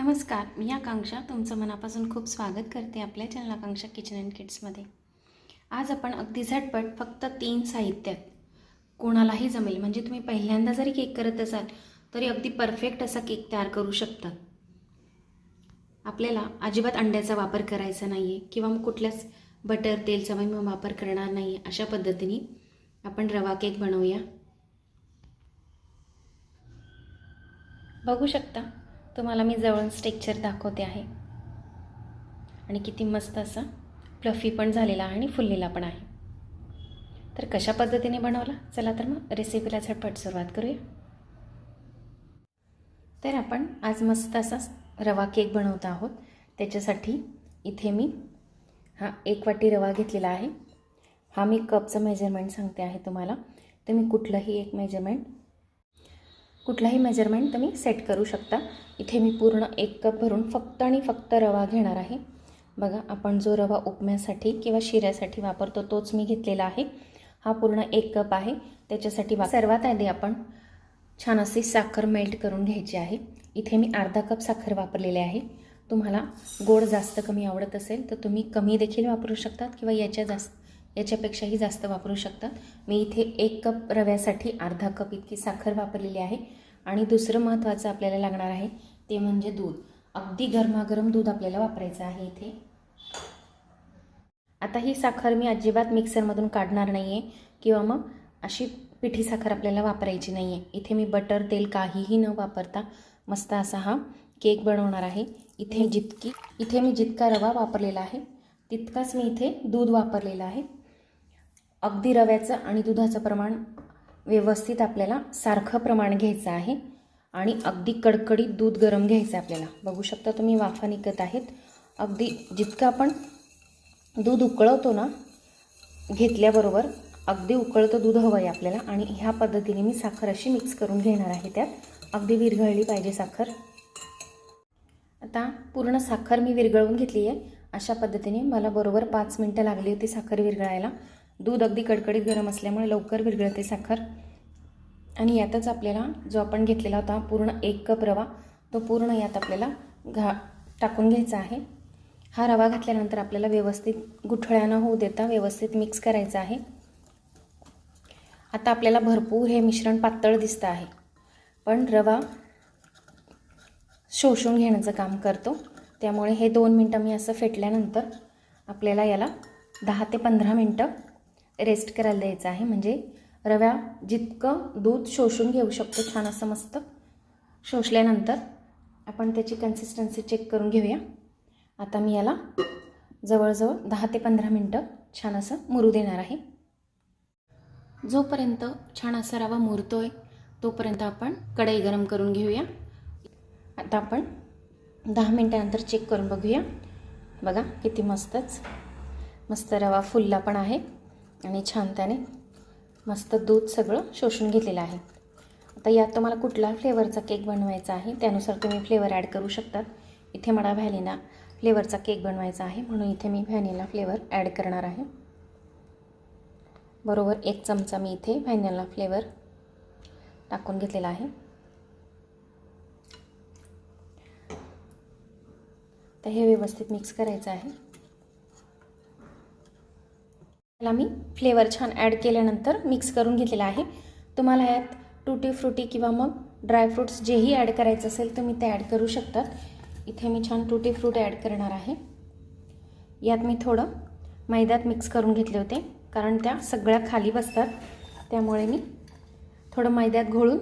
नमस्कार मी आकांक्षा. तुमचं मनापासून खूप स्वागत करते आपल्या चॅनल आकांक्षा किचन अँड किड्समध्ये आज आपण अगदी झटपट फक्त तीन साहित्यात कोणालाही जमेल म्हणजे तुम्ही पहिल्यांदा जरी केक करत असाल तरी अगदी परफेक्ट असा केक तयार करू शकता. आपल्याला अजिबात अंड्याचा वापर करायचा नाही आहे किंवा मग कुठल्याच बटर तेलचा मी वापर करणार नाही आहे अशा पद्धतीने आपण रवा केक बनवूया. बघू शकता. तुम्हाला मी जवळून स्टेक्चर दाखवते आहे. आणि किती मस्त असा प्लफी पण झालेला आहे आणि फुललेला पण आहे. तर कशा पद्धतीने बनवला? चला तर मग रेसिपीला झटपट सुरुवात करूया. तर आपण आज मस्त असा रवा केक बनवत आहोत. त्याच्यासाठी इथे मी हा एक वाटी रवा घेतलेला आहे. हा मी कपचं मेजरमेंट सांगते आहे तुम्हाला. तुम्ही कुठलंही एक मेजरमेंट कुठलाही मेजरमेंट तुम्ही सेट करू शकता. इथे मी पूर्ण एक कप भरून फक्त आणि फक्त रवा घेणार आहे. बघा आपण जो रवा उपम्यासाठी किंवा शिऱ्यासाठी वापरतो तोच मी घेतलेला आहे. हा पूर्ण एक कप आहे. त्याच्यासाठी वा सर्वात आधी आपण छान अशी साखर मेल्ट करून घ्यायची आहे. इथे मी अर्धा कप साखर वापरलेली आहे. तुम्हाला गोड जास्त कमी आवडत असेल तर तुम्ही कमी देखील वापरू शकतात किंवा याच्या जास्त याच्यापेक्षाही जास्त वापरू शकतात. मी इथे एक कप रव्यासाठी अर्धा कप इतकी साखर वापरलेली आहे. आणि दुसरं महत्त्वाचं आपल्याला लागणार आहे ते म्हणजे दूध. अगदी गरमागरम दूध आपल्याला वापरायचं आहे इथे. आता ही साखर मी अजिबात मिक्सरमधून काढणार नाही आहे किंवा मग अशी पिठी साखर आपल्याला वापरायची नाही आहे इथे मी बटर तेल काहीही न वापरता मस्त असा हा केक बनवणार आहे. इथे जितकी इथे मी जितका रवा वापरलेला आहे तितकाच मी इथे दूध वापरलेलं आहे. अगदी रव्याचं आणि दुधाचं प्रमाण व्यवस्थित आपल्याला सारखं प्रमाण घ्यायचं आहे आणि अगदी कडकडीत दूध गरम घ्यायचं आहे आपल्याला. बघू शकता तुम्ही वाफा निघत आहेत. अगदी जितकं आपण दूध उकळवतो ना घेतल्याबरोबर अगदी उकळतं दूध हवं आहे आपल्याला आणि ह्या पद्धतीने मी साखर अशी मिक्स करून घेणार आहे त्यात. अगदी विरघळली पाहिजे साखर. आता पूर्ण साखर मी विरघळवून घेतली आहे अशा पद्धतीने मला बरोबर पाच मिनटं लागली होती साखर विरघळायला. दूध अगदी कडकडीत गरम असल्यामुळे लवकर विरघळते साखर. आणि यातच आपल्याला जो आपण घेतलेला होता पूर्ण एक कप रवा तो पूर्ण यात आपल्याला घा टाकून घ्यायचा आहे. हा रवा घातल्यानंतर आपल्याला व्यवस्थित गुठळ्या होऊ देता व्यवस्थित मिक्स करायचा आहे. आता आपल्याला भरपूर हे मिश्रण पातळ दिसतं आहे. पण रवा शोषून घेण्याचं काम करतो. त्यामुळे हे दोन मिनटं मी असं फेटल्यानंतर आपल्याला याला दहा ते पंधरा मिनटं रेस्ट करायला द्यायचं आहे. म्हणजे रव्या जितकं दूध शोषून घेऊ शकतो छान असं मस्त शोषल्यानंतर आपण त्याची कन्सिस्टन्सी चेक करून घेऊया. आता मी याला जवळजवळ दहा ते पंधरा मिनटं छान असं मुरू देणार आहे. जोपर्यंत छान असा रवा मुरतो आहे तोपर्यंत आपण कढई गरम करून घेऊया. आता आपण दहा मिनटानंतर चेक करून बघूया. बघा किती मस्तच मस्त रवा फुलला पण आहे. आणि छान त्याने मस्त दूध सगळं शोषून घेतलेलं आहे. आता यात तुम्हाला कुठला फ्लेवरचा केक बनवायचा आहे त्यानुसार तुम्ही फ्लेवर ॲड करू शकतात. इथे मला व्हॅनिला फ्लेवरचा केक बनवायचा आहे म्हणून इथे मी व्हॅनिला फ्लेवर ॲड करणार आहे. बरोबर एक चमचा मी इथे व्हॅनिला फ्लेवर टाकून घेतलेला आहे. तर हे व्यवस्थित मिक्स करायचं आहे. त्याला मी फ्लेवर छान ॲड केल्यानंतर मिक्स करून घेतलेला आहे. तुम्हाला यात टुटी फ्रुटी किंवा मग ड्रायफ्रूट्स जेही ॲड करायचं असेल तुम्ही ते ॲड करू शकतात इथे मी छान टुटी फ्रूट ॲड करणार आहे. यात मी थोडं मैद्यात मिक्स करून घेतले होते कारण त्या सगळ्या खाली बसतात. त्यामुळे मी थोडं मैद्यात घोळून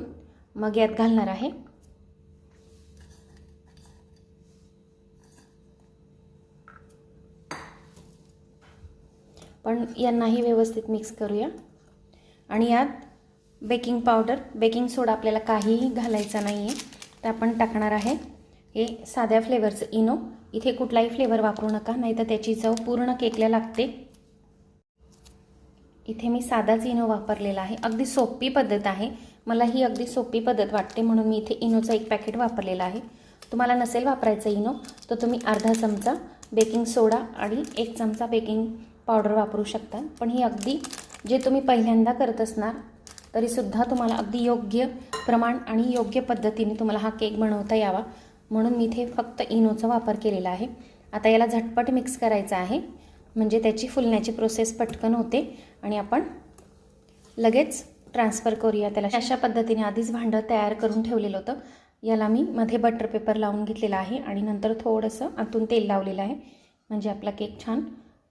मग यात घालणार आहे. पण यांनाही व्यवस्थित मिक्स करूया. आणि यात बेकिंग पावडर बेकिंग सोडा आपल्याला काहीही घालायचा नाही आहे तर आपण टाकणार आहे हे साध्या फ्लेवरचं इनो. इथे कुठलाही फ्लेवर वापरू नका नाहीतर त्याची चव पूर्ण केकला लागते. इथे मी साधाच इनो वापरलेला आहे. अगदी सोपी पद्धत आहे. मला ही अगदी सोपी पद्धत वाटते म्हणून मी इथे इनोचं एक पॅकेट वापरलेला आहे. तुम्हाला नसेल वापरायचं इनो तर तुम्ही अर्धा चमचा बेकिंग सोडा आणि एक चमचा बेकिंग पावडर वापरू शकता. पण ही अगदी जे तुम्ही पहिल्यांदा करत असणार तरीसुद्धा तुम्हाला अगदी योग्य प्रमाण आणि योग्य पद्धतीने तुम्हाला हा केक बनवता यावा. म्हणून मी इथे फक्त इनोचा वापर केलेला आहे. आता याला झटपट मिक्स करायचं आहे. म्हणजे त्याची फुलण्याची प्रोसेस पटकन होते. आणि आपण लगेच ट्रान्सफर करूया. त्याला अशा पद्धतीने आधीच भांडं तयार करून ठेवलेलं होतं. याला मी मध्ये बटर पेपर लावून घेतलेला आहे. आणि नंतर थोडंसं आतून तेल लावलेलं आहे. म्हणजे आपला केक छान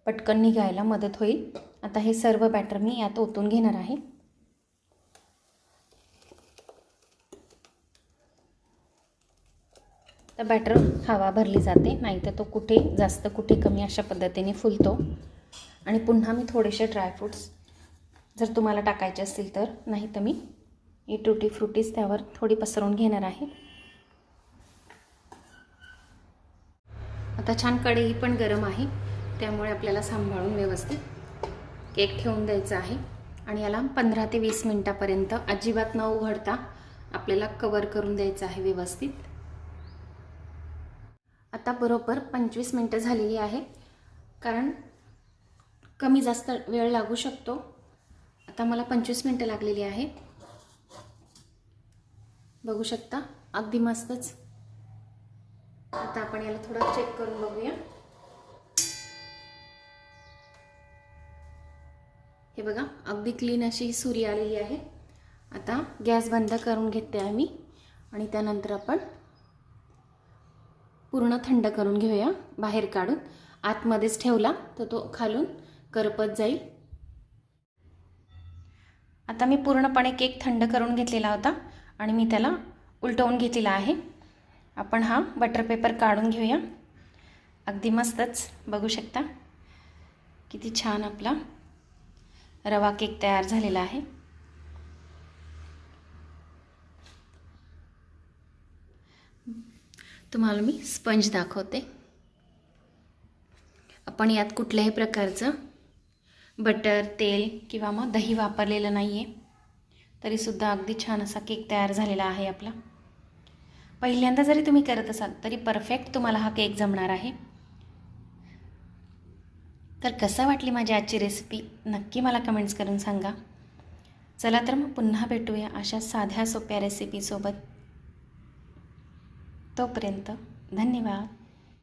पटकन निघायला मदत होईल. आता हे सर्व बॅटर मी यात ओतून घेणार आहे. तर बॅटर हवा भरली जाते नाही तर तो कुठे जास्त कुठे कमी अशा पद्धतीने फुलतो. आणि पुन्हा मी थोडेसे ड्रायफ्रूट्स जर तुम्हाला टाकायचे असतील तर नाही तर मी ही टुटी फ्रुटीज त्यावर थोडी पसरवून घेणार आहे. आता छान कढई पण गरम आहे. त्यामुळे आपल्याला सांभाळून व्यवस्थित केक ठेवून द्यायचा आहे. आणि याला पंधरा ते वीस मिनटापर्यंत अजिबात न उघडता आपल्याला कवर करून द्यायचं आहे व्यवस्थित. आता बरोबर पंचवीस मिनटं झालेली आहे. कारण कमी जास्त वेळ लागू शकतो. आता मला पंचवीस मिनटं लागलेली आहे बघू शकता अगदी मस्तच. आता आपण याला थोडं चेक करून बघूया. हे बघा अगदी क्लीन अशी सुरी आलेली आहे. आता गॅस बंद करून घेते आहे मी आणि त्यानंतर आपण पूर्ण थंड करून घेऊया बाहेर काढून. आतमध्येच ठेवला तर तो खालून करपत जाईल. आता मी पूर्णपणे केक थंड करून घेतलेला होता आणि मी त्याला उलटवून घेतलेला आहे. आपण हा बटर पेपर काढून घेऊया. अगदी मस्तच बघू शकता. किती छान आपला रवा केक तयार झालेला आहे. तुम्हाला मी स्पंज दाखवते. आपण यात कुठल्याही प्रकारचं बटर तेल किंवा मग दही वापरलेलं नाही आहे तरीसुद्धा अगदी छान असा केक तयार झालेला आहे आपला. पहिल्यांदा जरी तुम्ही करत असाल तरी परफेक्ट तुम्हाला हा केक जमणार आहे. तर कसं वाटली माझी आजची रेसिपी नक्की मला कमेंट्स करून सांगा. चला तर मग पुन्हा भेटूया अशा साध्या सोप्या रेसिपीसोबत तोपर्यंत धन्यवाद.